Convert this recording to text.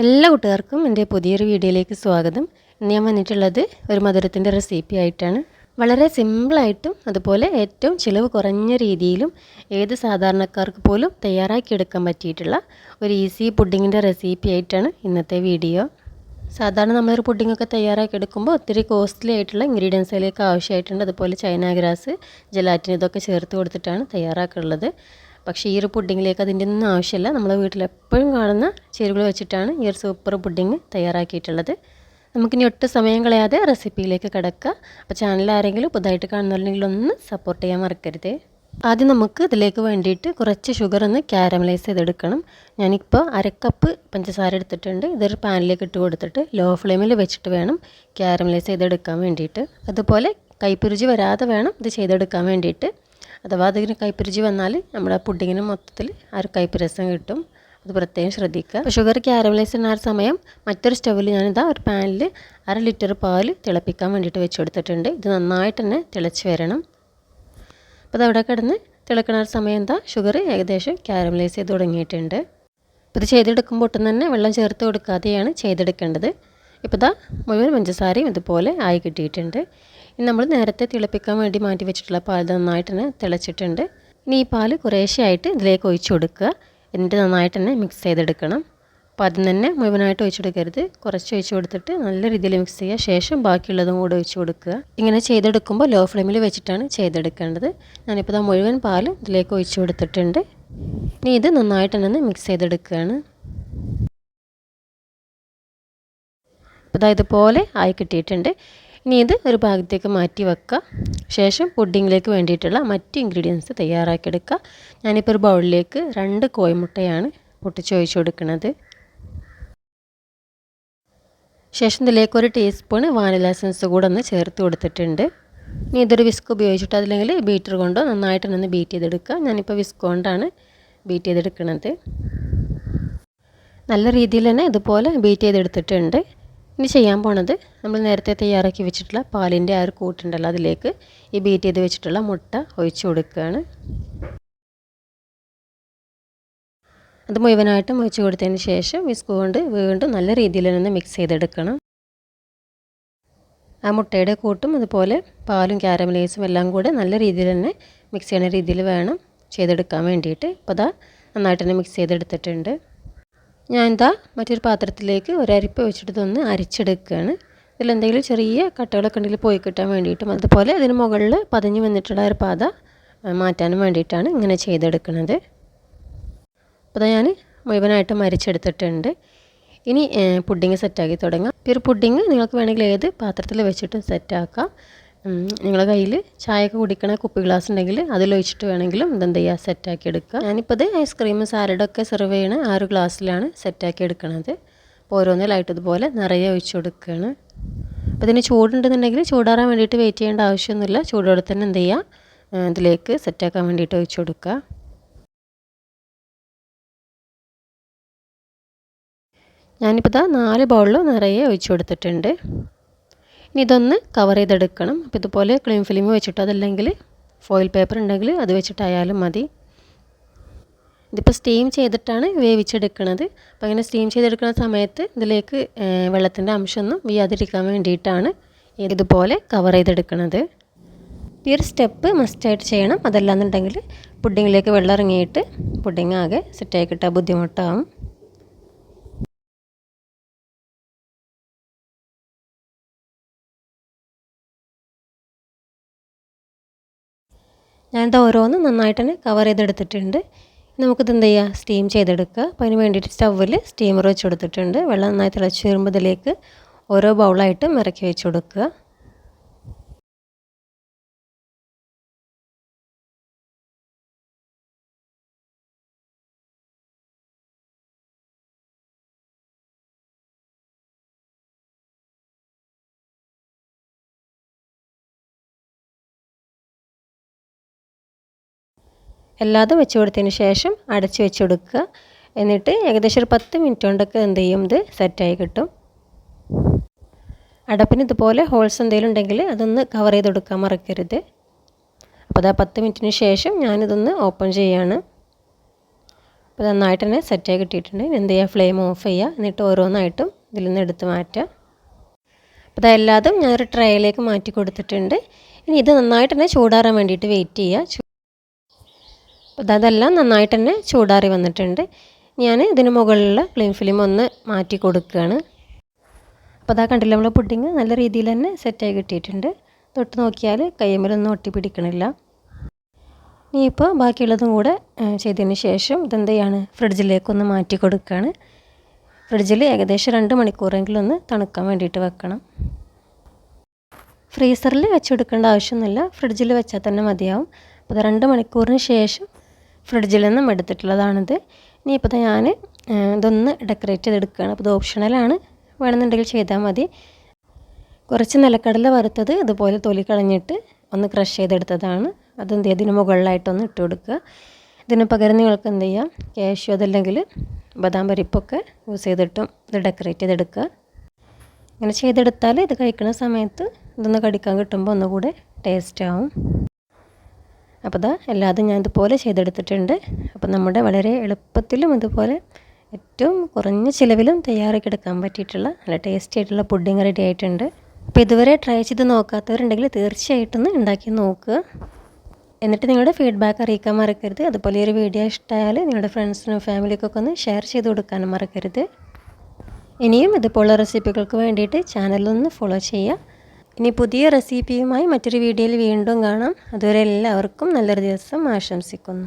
എല്ലാ കൂട്ടുകാർക്കും എന്റെ പുതിയൊരു വീഡിയോയിലേക്ക് സ്വാഗതം. ഇന്ന് ഞാൻ വന്നിട്ടുള്ളത് ഒരു മധുരത്തിന്റെ റെസിപ്പി ആയിട്ടാണ്. വളരെ സിമ്പിളായിട്ടും അതുപോലെ ഏറ്റവും ചിലവ് കുറഞ്ഞ രീതിയിലും ഏത് സാധാരണക്കാർക്ക് പോലും തയ്യാറാക്കിയെടുക്കാൻ പറ്റിയിട്ടുള്ള ഒരു ഈസി പുഡിങ്ങിന്റെ റെസിപ്പി ആയിട്ടാണ് ഇന്നത്തെ വീഡിയോ സാധാരണ നമ്മളൊരു പുഡിങ്ങൊക്കെ തയ്യാറാക്കി എടുക്കുമ്പോൾ ഒത്തിരി കോസ്റ്റ്ലി ആയിട്ടുള്ള ഇൻഗ്രീഡിയൻസിലേക്ക് ആവശ്യമായിട്ടുണ്ട്. അതുപോലെ ചൈന ഗ്രാസ് ജലാറ്റിൻ ഇതൊക്കെ ചേർത്ത് കൊടുത്തിട്ടാണ് തയ്യാറാക്കുള്ളത് പക്ഷേ ഈ ഒരു പുഡിങ്ങിലേക്ക് അതിന്റെ ഒന്നും ആവശ്യമില്ല. നമ്മൾ വീട്ടിലെപ്പോഴും കാണുന്ന ചേരുവകൾ വെച്ചിട്ടാണ് ഈ ഒരു സൂപ്പർ പുഡിങ് തയ്യാറാക്കിയിട്ടുള്ളത്. നമുക്കിനി ഒട്ടും സമയം കളയാതെ റെസിപ്പിയിലേക്ക് കിടക്കുക അപ്പോൾ ചാനൽ ആരെങ്കിലും പുതുതായിട്ട് കാണുന്നുണ്ടെങ്കിൽ ഒന്ന് സപ്പോർട്ട് ചെയ്യാൻ മറക്കരുത്. ആദ്യം നമുക്ക് ഇതിലേക്ക് വേണ്ടിയിട്ട് കുറച്ച് ഷുഗർ ഒന്ന് ക്യാരമലൈസ് ചെയ്തെടുക്കണം. ഞാനിപ്പോൾ അരക്കപ്പ് പഞ്ചസാര എടുത്തിട്ടുണ്ട്. ഇതൊരു പാനിലേക്ക് ഇട്ട് കൊടുത്തിട്ട് ലോ ഫ്ലെയിമിൽ വെച്ചിട്ട് വേണം ക്യാരമലൈസ് ചെയ്തെടുക്കാൻ വേണ്ടിയിട്ട്. അതുപോലെ കൈപ്പുരുചി വരാതെ വേണം ഇത് ചെയ്തെടുക്കാൻ വേണ്ടിയിട്ട്. അഥവാ അതിന് കൈപ്പുരുചി വന്നാൽ നമ്മുടെ പുഡിങ്ങിന് മൊത്തത്തിൽ ആ ഒരു കൈപ്പരസം രസം കിട്ടും. അത് പ്രത്യേകം ശ്രദ്ധിക്കുക. അപ്പോൾ ഷുഗർ ക്യാരമലൈസ് ചെയ്യുന്ന ആ ഒരു സമയം മറ്റൊരു സ്റ്റവിൽ ഞാനിതാ ഒരു പാനിൽ അര ലിറ്റർ പാൽ തിളപ്പിക്കാൻ വേണ്ടിയിട്ട് വെച്ച് കൊടുത്തിട്ടുണ്ട് ഇത് നന്നായിട്ട് തന്നെ തിളച്ച് വരണം. അപ്പോൾ അതവിടെ കിടന്ന് തിളക്കണ സമയം എന്താ? ഷുഗർ ഏകദേശം ക്യാരമലൈസ് ചെയ്ത് തുടങ്ങിയിട്ടുണ്ട്. അപ്പോൾ ഇത് ചെയ്തെടുക്കുമ്പോൾ ഒട്ടും തന്നെ വെള്ളം ചേർത്ത് കൊടുക്കാതെയാണ് ചെയ്തെടുക്കേണ്ടത്. ഇപ്പോൾ ഇതാ മുഴുവൻ പഞ്ചസാരയും ഇതുപോലെ ആയി കിട്ടിയിട്ടുണ്ട്. നമ്മൾ നേരത്തെ തിളപ്പിക്കാൻ വേണ്ടി മാറ്റി വെച്ചിട്ടുള്ള പാൽ നന്നായിട്ട് തന്നെ തിളച്ചിട്ടുണ്ട്. ഇനി ഈ പാൽ കുറേശ്ശെയായിട്ട് ഇതിലേക്ക് ഒഴിച്ചു കൊടുക്കുക. എന്നിട്ട് നന്നായിട്ട് തന്നെ മിക്സ് ചെയ്തെടുക്കണം. അപ്പോൾ അതിന് തന്നെ മുഴുവനായിട്ട് ഒഴിച്ചു കൊടുക്കരുത്. കുറച്ച് ഒഴിച്ചു കൊടുത്തിട്ട് നല്ല രീതിയിൽ മിക്സ് ചെയ്യുക ശേഷം ബാക്കിയുള്ളതും കൂടെ ഒഴിച്ചു കൊടുക്കുക. ഇങ്ങനെ ചെയ്തെടുക്കുമ്പോൾ ലോ ഫ്ലെയിമിൽ വെച്ചിട്ടാണ് ചെയ്തെടുക്കേണ്ടത്. ഞാനിപ്പോൾ ആ മുഴുവൻ പാൽ ഇതിലേക്ക് ഒഴിച്ചു കൊടുത്തിട്ടുണ്ട്. ഇനി ഇത് നന്നായിട്ട് തന്നെ മിക്സ് ചെയ്തെടുക്കുകയാണ്. അപ്പോൾ ഇതാ ഇതുപോലെ ആയി കിട്ടിയിട്ടുണ്ട്. ഇനി ഇത് ഒരു ഭാഗത്തേക്ക് മാറ്റി വെക്കുക. ശേഷം പുഡിങ്ങിലേക്ക് വേണ്ടിയിട്ടുള്ള മറ്റ് ഇൻഗ്രീഡിയൻസ് തയ്യാറാക്കിയെടുക്കുക. ഞാനിപ്പോൾ ഒരു ബൗളിലേക്ക് രണ്ട് കോഴിമുട്ടയാണ് പൊട്ടിച്ച് ഒഴിച്ച് കൊടുക്കുന്നത്. ശേഷം ഇതിലേക്ക് ഒരു ടീസ്പൂൺ വാനില എസൻസ് കൂടെ ഒന്ന് ചേർത്ത് കൊടുത്തിട്ടുണ്ട്. ഇനി ഇതൊരു വിസ്ക് ഉപയോഗിച്ചിട്ട് അതില്ലെങ്കിൽ ബീറ്റർ കൊണ്ടോ നന്നായിട്ട് ഒന്ന് ബീറ്റ് ചെയ്തെടുക്കുക. ഞാനിപ്പോൾ വിസ്ക് കൊണ്ടാണ് ബീറ്റ് ചെയ്തെടുക്കുന്നത്. നല്ല രീതിയിൽ തന്നെ ഇതുപോലെ ബീറ്റ് ചെയ്തെടുത്തിട്ടുണ്ട്. ഇനി ചെയ്യാൻ പോണത് നമ്മൾ നേരത്തെ തയ്യാറാക്കി വെച്ചിട്ടുള്ള പാലിന്റെ ആ ഒരു കൂട്ടുണ്ടല്ലോ അതിലേക്ക് ഈ ബീറ്റ് ചെയ്ത് വെച്ചിട്ടുള്ള മുട്ട ഒഴിച്ചു കൊടുക്കുകയാണ്. അത് മുഴുവനായിട്ടും ഒഴിച്ചു കൊടുത്തതിന് ശേഷം വിസ്ക് കൊണ്ട് വീണ്ടും നല്ല രീതിയിൽ തന്നെ മിക്സ് ചെയ്തെടുക്കണം. ആ മുട്ടയുടെ കൂട്ടും അതുപോലെ പാലും ക്യാരമലൈസും എല്ലാം കൂടെ നല്ല രീതിയിൽ തന്നെ മിക്സ് ചെയ്യുന്ന രീതിയിൽ വേണം ചെയ്തെടുക്കാൻ വേണ്ടിയിട്ട്. അപ്പോൾ അതാ നന്നായിട്ട് തന്നെ മിക്സ് ചെയ്തെടുത്തിട്ടുണ്ട്. ഞാൻ എന്താ മറ്റൊരു പാത്രത്തിലേക്ക് ഒരരിപ്പ് വെച്ചിട്ട് ഇതൊന്ന് അരിച്ചെടുക്കുകയാണ് ഇതിലെന്തെങ്കിലും ചെറിയ കട്ടകളൊക്കെ ഉണ്ടെങ്കിൽ പോയി കിട്ടാൻ വേണ്ടിയിട്ടും അതുപോലെ അതിന് മുകളിൽ പതിഞ്ഞ് വന്നിട്ടുള്ള ഒരു പാത മാറ്റാനും വേണ്ടിയിട്ടാണ് ഇങ്ങനെ ചെയ്തെടുക്കുന്നത് അപ്പോൾ ഞാൻ മുഴുവനായിട്ടും അരിച്ചെടുത്തിട്ടുണ്ട്. ഇനി പുഡിങ് സെറ്റാക്കി തുടങ്ങാം. ഈ ഒരു പുഡിങ് നിങ്ങൾക്ക് വേണമെങ്കിൽ ഏത് പാത്രത്തിൽ വെച്ചിട്ടും സെറ്റാക്കാം. നിങ്ങളുടെ കയ്യിൽ ചായയൊക്കെ കുടിക്കണ കുപ്പി ഗ്ലാസ് ഉണ്ടെങ്കിൽ അതിലൊഴിച്ചിട്ട് വേണമെങ്കിലും ഇതെന്ത് ചെയ്യുക സെറ്റാക്കി എടുക്കുക. ഞാനിപ്പോൾ ഇത് ഐസ്ക്രീം സാലഡൊക്കെ സെർവ് ചെയ്യണ ആ ഒരു ഗ്ലാസ്സിലാണ് സെറ്റാക്കി എടുക്കണത്. അപ്പോൾ ഓരോന്നിലായിട്ട് ഇതുപോലെ നിറയെ ഒഴിച്ചു കൊടുക്കുകയാണ്. അപ്പോൾ ഇതിന് ചൂടുണ്ടെന്നുണ്ടെങ്കിൽ ചൂടാറാൻ വേണ്ടിയിട്ട് വെയിറ്റ് ചെയ്യേണ്ട ആവശ്യമൊന്നുമില്ല. ചൂടോടെ തന്നെ എന്ത് ചെയ്യുക ഇതിലേക്ക് സെറ്റാക്കാൻ വേണ്ടിയിട്ട് ഒഴിച്ചു കൊടുക്കുക. ഞാനിപ്പോൾ ഇതാ നാല് ബൗളിൽ നിറയെ ഒഴിച്ചു കൊടുത്തിട്ടുണ്ട്. ഇനി ഇതൊന്ന് കവർ ചെയ്തെടുക്കണം. അപ്പോൾ ഇതുപോലെ ക്ലീൻ ഫിലിം വെച്ചിട്ട് അതല്ലെങ്കിൽ ഫോയിൽ പേപ്പർ ഉണ്ടെങ്കിൽ അത് വെച്ചിട്ടായാലും മതി. ഇതിപ്പോൾ സ്റ്റീം ചെയ്തിട്ടാണ് വേവിച്ചെടുക്കുന്നത് അപ്പോൾ അങ്ങനെ സ്റ്റീം ചെയ്തെടുക്കുന്ന സമയത്ത് ഇതിലേക്ക് വെള്ളത്തിന്റെ അംശമൊന്നും വീയാതിരിക്കാൻ വേണ്ടിയിട്ടാണ് ഇതുപോലെ കവർ ചെയ്തെടുക്കുന്നത് ഈ ഒരു സ്റ്റെപ്പ് മസ്റ്റായിട്ട് ചെയ്യണം. അതല്ലാന്നുണ്ടെങ്കിൽ പുഡിങ്ങിലേക്ക് വെള്ളം ഇറങ്ങിയിട്ട് പുഡിങ് ആകെ സെറ്റായി കിട്ടാൻ ബുദ്ധിമുട്ടാകും ഞാനിത് ഓരോന്നും നന്നായിട്ട് തന്നെ കവർ ചെയ്തെടുത്തിട്ടുണ്ട് നമുക്കിത് എന്ത് ചെയ്യുക സ്റ്റീം ചെയ്തെടുക്കുക. അപ്പോൾ അതിന് വേണ്ടിയിട്ട് സ്റ്റൗവിൽ സ്റ്റീമർ വെച്ച് കൊടുത്തിട്ടുണ്ട്. വെള്ളം നന്നായി തിളച്ച് വരുമ്പോൾ ഇതിലേക്ക് ഓരോ ബൗളായിട്ടും ഇറക്കി വെച്ച് കൊടുക്കുക. എല്ലാതും വെച്ച് കൊടുത്തതിന് ശേഷം അടച്ച് വെച്ച് കൊടുക്കുക. എന്നിട്ട് ഏകദേശം ഒരു പത്ത് മിനിറ്റ് കൊണ്ടൊക്കെ എന്ത് ചെയ്യും? ഇത് സെറ്റായി കിട്ടും. അടപ്പിന് ഇതുപോലെ ഹോൾസ് എന്തെങ്കിലും ഉണ്ടെങ്കിൽ അതൊന്ന് കവർ ചെയ്ത് കൊടുക്കാൻ മറക്കരുത്. അപ്പോൾ അതാ പത്ത് മിനിറ്റിന് ശേഷം ഞാനിതൊന്ന് ഓപ്പൺ ചെയ്യാണ്. അപ്പോൾ നന്നായിട്ട് തന്നെ സെറ്റായി കിട്ടിയിട്ടുണ്ട്. ഇനി എന്ത് ചെയ്യുക ഫ്ലെയിം ഓഫ് ചെയ്യുക. എന്നിട്ട് ഓരോന്നായിട്ടും ഇതിൽ നിന്ന് എടുത്ത് മാറ്റുക. അപ്പോൾ അതെല്ലാതും ഞാനൊരു ട്രേയിലേക്ക് മാറ്റി കൊടുത്തിട്ടുണ്ട്. ഇനി ഇത് നന്നായിട്ട് തന്നെ ചൂടാറാൻ വേണ്ടിയിട്ട് വെയിറ്റ് ചെയ്യുക. അപ്പോൾ അതെല്ലാം നന്നായിട്ട് തന്നെ ചൂടാറി വന്നിട്ടുണ്ട്. ഞാൻ ഇതിന് മുകളിലുള്ള ക്ലീൻ ഫിലിം ഒന്ന് മാറ്റി കൊടുക്കുകയാണ്. അപ്പോൾ അതാ കണ്ടില്ല നമ്മൾ പുഡിങ്? നല്ല രീതിയിൽ തന്നെ സെറ്റായി കിട്ടിയിട്ടുണ്ട്. തൊട്ട് നോക്കിയാൽ കയ്യമ്മലൊന്നും ഒട്ടി പിടിക്കണില്ല ഇനിയിപ്പോൾ ബാക്കിയുള്ളതും കൂടെ ചെയ്തതിന് ശേഷം ഇതെന്ത് ചെയ്യാണ് ഫ്രിഡ്ജിലേക്കൊന്ന് മാറ്റി കൊടുക്കുകയാണ്. ഫ്രിഡ്ജിൽ ഏകദേശം രണ്ട് മണിക്കൂറെങ്കിലും ഒന്ന് തണുക്കാൻ വേണ്ടിയിട്ട് വെക്കണം. ഫ്രീസറിൽ വെച്ചെടുക്കേണ്ട ആവശ്യമൊന്നുമില്ല. ഫ്രിഡ്ജിൽ വെച്ചാൽ തന്നെ മതിയാവും. അപ്പോൾ രണ്ട് മണിക്കൂറിന് ശേഷം ഫ്രിഡ്ജിൽ നിന്നും എടുത്തിട്ടുള്ളതാണിത്. ഇനിയിപ്പോൾ ഞാൻ ഇതൊന്ന് ഡെക്കറേറ്റ് ചെയ്ത് ചെയ്തെടുക്കുകയാണ്. അപ്പോൾ ഇത് ഓപ്ഷണലാണ് വേണമെന്നുണ്ടെങ്കിൽ ചെയ്താൽ മതി. കുറച്ച് നിലക്കടല വറുത്തത് ഇതുപോലെ തൊലി കളഞ്ഞിട്ട് ഒന്ന് ക്രഷ് ചെയ്തെടുത്തതാണ്. അതെന്ത് ചെയ്യുക ഇതിന് മുകളിലായിട്ടൊന്ന് ഇട്ട് കൊടുക്കുക. ഇതിന് പകരം നിങ്ങൾക്ക് എന്ത് ചെയ്യാം? ക്യാഷ്യൂ അതല്ലെങ്കിൽ ബദാം പരിപ്പൊക്കെ യൂസ് ചെയ്തിട്ടും ഇത് ഡെക്കറേറ്റ് ചെയ്തെടുക്കുക. ഇങ്ങനെ ചെയ്തെടുത്താൽ ഇത് കഴിക്കുന്ന സമയത്ത് ഇതൊന്ന് കടിക്കാൻ കിട്ടുമ്പോൾ ഒന്നുകൂടെ ടേസ്റ്റ് ആവും. അപ്പോൾ ഇതാ എല്ലാതും ഞാൻ ഇതുപോലെ ചെയ്തെടുത്തിട്ടുണ്ട്. അപ്പോൾ നമ്മുടെ വളരെ എളുപ്പത്തിലും ഇതുപോലെ ഏറ്റവും കുറഞ്ഞ ചിലവിലും തയ്യാറാക്കി എടുക്കാൻ പറ്റിയിട്ടുള്ള നല്ല ടേസ്റ്റി ആയിട്ടുള്ള പുഡിങ് റെഡി ആയിട്ടുണ്ട്. അപ്പോൾ ഇതുവരെ ട്രൈ ചെയ്ത് നോക്കാത്തവരുണ്ടെങ്കിൽ തീർച്ചയായിട്ടും ഉണ്ടാക്കി നോക്കുക. എന്നിട്ട് നിങ്ങളുടെ ഫീഡ്ബാക്ക് അറിയിക്കാൻ മറക്കരുത്. അതുപോലെ ഈ ഒരു വീഡിയോ ഇഷ്ടമായാൽ നിങ്ങളുടെ ഫ്രണ്ട്സിനും ഫാമിലിക്കൊക്കെ ഒന്ന് ഷെയർ ചെയ്ത് കൊടുക്കാനും മറക്കരുത്. ഇനിയും ഇതുപോലുള്ള റെസിപ്പികൾക്ക് വേണ്ടിയിട്ട് ചാനലൊന്ന് ഫോളോ ചെയ്യുക. ഇനി പുതിയ റെസിപ്പിയുമായി മറ്റൊരു വീഡിയോയിൽ വീണ്ടും കാണാം. അതുവരെ എല്ലാവർക്കും നല്ലൊരു ദിവസം ആശംസിക്കുന്നു.